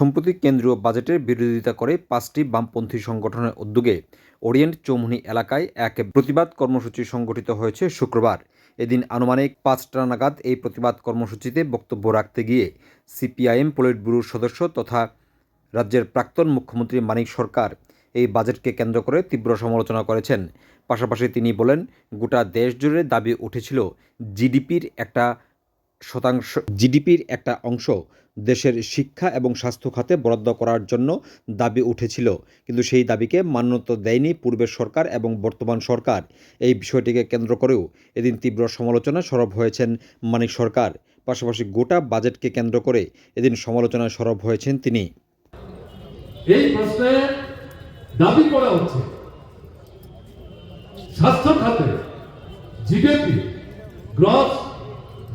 সম্প্রতি কেন্দ্রীয় বাজেটের বিরোধিতা করে পাঁচটি বামপন্থী সংগঠনের উদ্যোগে ওরিয়েন্ট চৌমুহনী এলাকায় এক প্রতিবাদ কর্মসূচি সংগঠিত হয়েছে শুক্রবার। এদিন আনুমানিক পাঁচটা নাগাদ এই প্রতিবাদ কর্মসূচিতে বক্তব্য রাখতে গিয়ে সিপিআইএম পলিট ব্যুরোর সদস্য তথা রাজ্যের প্রাক্তন মুখ্যমন্ত্রী মানিক সরকার এই বাজেটকে কেন্দ্র করে তীব্র সমালোচনা করেছেন। পাশাপাশি তিনি বলেন, গোটা দেশ জুড়ে দাবি উঠেছিল, জিডিপির একটা শতাংশ জিডিপির একটা অংশ দেশের শিক্ষা এবং স্বাস্থ্য খাতে বরাদ্দ করার জন্য দাবি উঠেছিল। কিন্তু সেই দাবিকে মান্যতা দেয়নি পূর্বের সরকার এবং বর্তমান সরকার। এই বিষয়টিকে কেন্দ্র করেও এদিন তীব্র সমালোচনা সরব হয়েছেন মানিক সরকার। পাশাপাশি গোটা বাজেটকে কেন্দ্র করে এদিন সমালোচনায় সরব হয়েছেন তিনি। এই প্রশ্নে দাবি করা হচ্ছে, স্বাস্থ্য খাতে জিডিপি গ্রস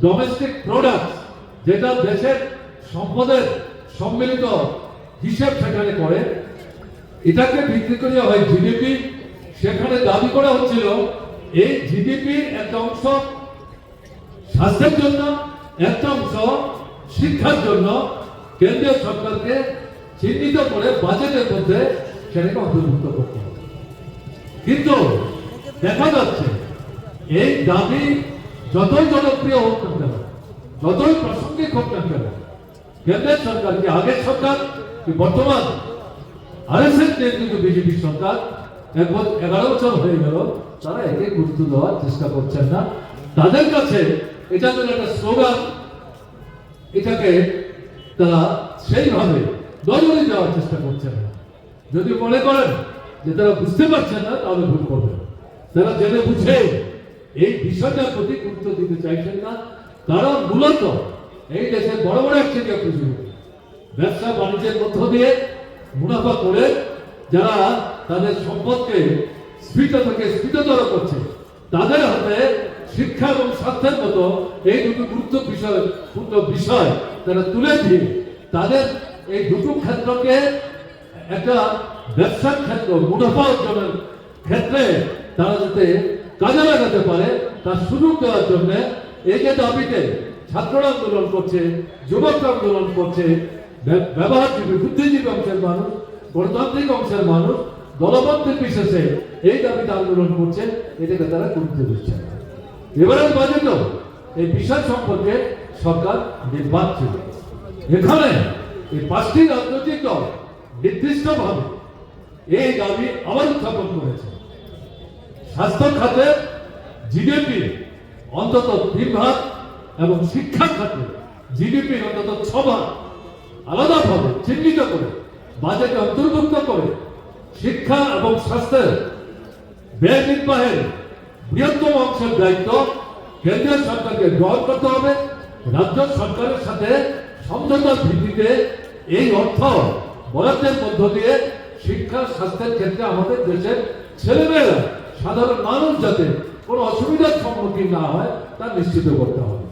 ডোমেস্টিক প্রোডাক্ট যেটা দেশের সম্পদের সম্মিলিত হিসাব সেখানে করে, এটাকে বিক্রি করে হয় জিডিপি সেখানে দাবি করা হচ্ছিল, এই জিডিপির একটা অংশ স্বাস্থ্যের জন্য, একটা অংশ শিক্ষার জন্য কেন্দ্রীয় সরকারকে চিহ্নিত করে বাজেটের মধ্যে সেটাকে অন্তর্ভুক্ত করতে হবে। কিন্তু দেখা যাচ্ছে, এই দাবি যতই জনপ্রিয় হোক না কেন, যতই প্রাসঙ্গিক হোক না কেন, কেন্দ্রের সরকার, কি আগের সরকার, কি বর্তমান, আরএসএস নেতৃত্ব বিজেপি সরকার এক এগারো বছর হয়ে গেল, তারা একে গুরুত্ব দেওয়ার চেষ্টা করছেন না। তাদের কাছে এটা যেন একটা স্লোগান, এটাকে তারা সেইভাবে নজরে দেওয়ার চেষ্টা করছেন না। যদি মনে করেন যে তারা বুঝতে পারছেন না, তাহলে ভুল করবেন তারা জেনে বুঝে এই বিষয়টার প্রতি গুরুত্ব দিতে চাইছেন না। তারা মূলত এই দেশের বড় বড় একচেটিয়া পুঁজিপতি ব্যবসা বাণিজ্যের মধ্য দিয়ে মুনাফা করে যারা তাদের সম্পদকে স্ফীত থেকে স্ফীততর করছে, তাদের হাতে শিক্ষা এবং স্বার্থের মতো এই দুটো গুরুত্ব বিষয় বিষয় তারা তুলে দিয়ে তাদের এই দুটো ক্ষেত্রকে একটা ব্যবসার ক্ষেত্র, মুনাফা অর্জনের ক্ষেত্রে তারা যাতে কাজে লাগাতে পারে, তার সুযোগ দেওয়ার জন্য যে দাবিতে ছাত্ররা আন্দোলন করছে, যুবকরা আন্দোলন করছে ব্য- ব্যবহারজীবী, বুদ্ধিজীবী অংশের মানুষ, গণতান্ত্রিক অংশের মানুষ দলবদ্ধ বিশেষে এই দাবিতে আন্দোলন করছে, এটাকে তারা গুরুত্ব দিচ্ছে না। এবারের এই বিষয় সম্পর্কে সরকার নির্বাক ছিল। এখানে এই পাঁচটি রাজনৈতিক দল নির্দিষ্টভাবে এই দাবি আবার উত্থাপন করেছে। স্বাস্থ্য খাতে জিডিপি অন্তত তিন ভাগ এবং শিক্ষা খাতে জিডিপি অন্তত ছ ভাগ আলাদাভাবে চিহ্নিত করে, বাজেটে অন্তর্ভুক্ত করে শিক্ষা এবং স্বাস্থ্যের ব্যয় নির্বাহের বৃহত্তম অংশের দায়িত্ব কেন্দ্রীয় সরকারকে গ্রহণ করতে হবে। রাজ্য সরকারের সাথে সমঝোতার ভিত্তিতে এই অর্থ বরাদ্দের মধ্য দিয়ে শিক্ষা স্বাস্থ্যের ক্ষেত্রে আমাদের দেশের ছেলেমেয়েরা সাধারণ মানুষ যাতে কোনো অসুবিধার সম্মুখীন না হয় তা নিশ্চিত করতে হবে।